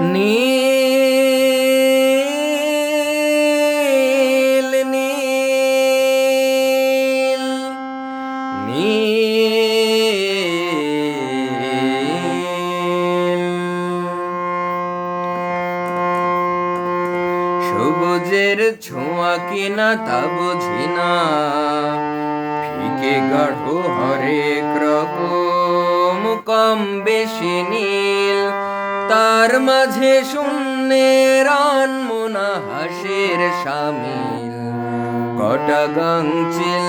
নীল নীল নীল। সবুজের ছোঁয়া কিনা তা বুঝি না। ফিকে গাঢ় হরেক রকম, কম বেশি নীল। তার মাঝে শূন্যের আনমোনা হাসির সামিল। কটা গাংচিল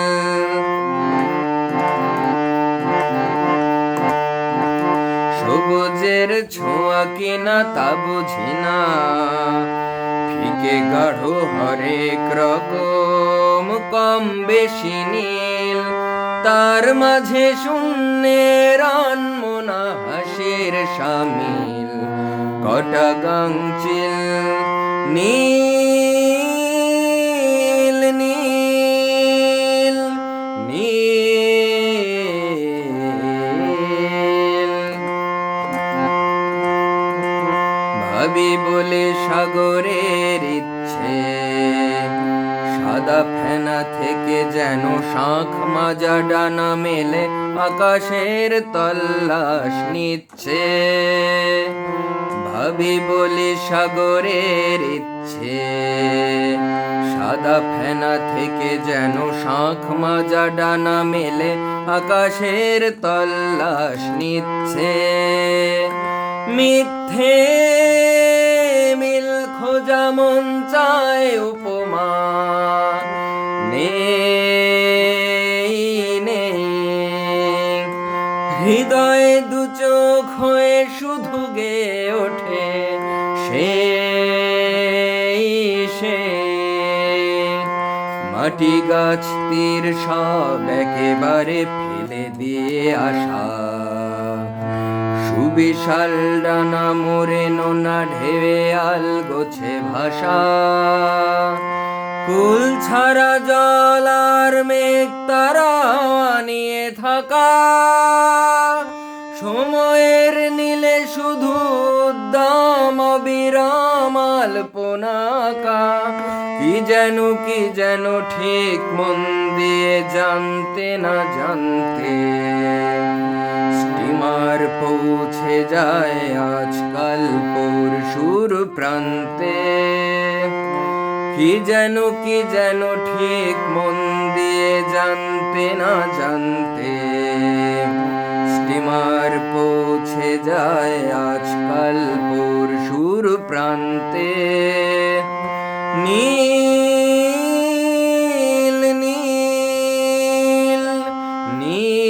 সবুজের ছোঁয়া কিনা তা বুঝি না। ফিকে গাঢ় হরেক রকম, কম বেশি নীল। তার মাঝে শূন্যের আনমোনা হাসির সামিল। কটা গাংচিল নীল নীল নীল। ভাবি বলে সাগরের ইচ্ছে, সাদা ফেনা থেকে যেন শাঁখ মাজা ডানা মেলে আকাশের তল্লাশ নিচ্ছে। ভাবি বলি সাগরের ইচ্ছে। সাদা ফেনা থেকে যেন শাঁখ মাজা ডানা মেলে আকাশের তল্লাশ নিচ্ছে। মিথ্যে হৃদয়ে দু চোখ হয়ে শুধু গে ওঠে সেই সে মাটি গাছ তীর সব একেবারে ফেলে দিয়ে আসা। সুবিশাল ডানা মোরে নোনা ঢেবে আল গোছে ভাষা কুল ছাড়া জল আর মেঘ তারা নিয়ে থাকা। সময়ের নীলে শুধু দাম অবিরাম আলপনাকা। কি যেন কি যেন ঠিক মন দিয়ে জানতে না জানতে। স্টিমার পৌঁছে যায় আজকাল পরশুর প্রান্তে। কি যেন কি যেন ঠিক মন দিয়ে জানতে না জানতে। স্টিমার পৌঁছে যায় আজকাল পরশুর প্রান্তে। নীল নীল নীল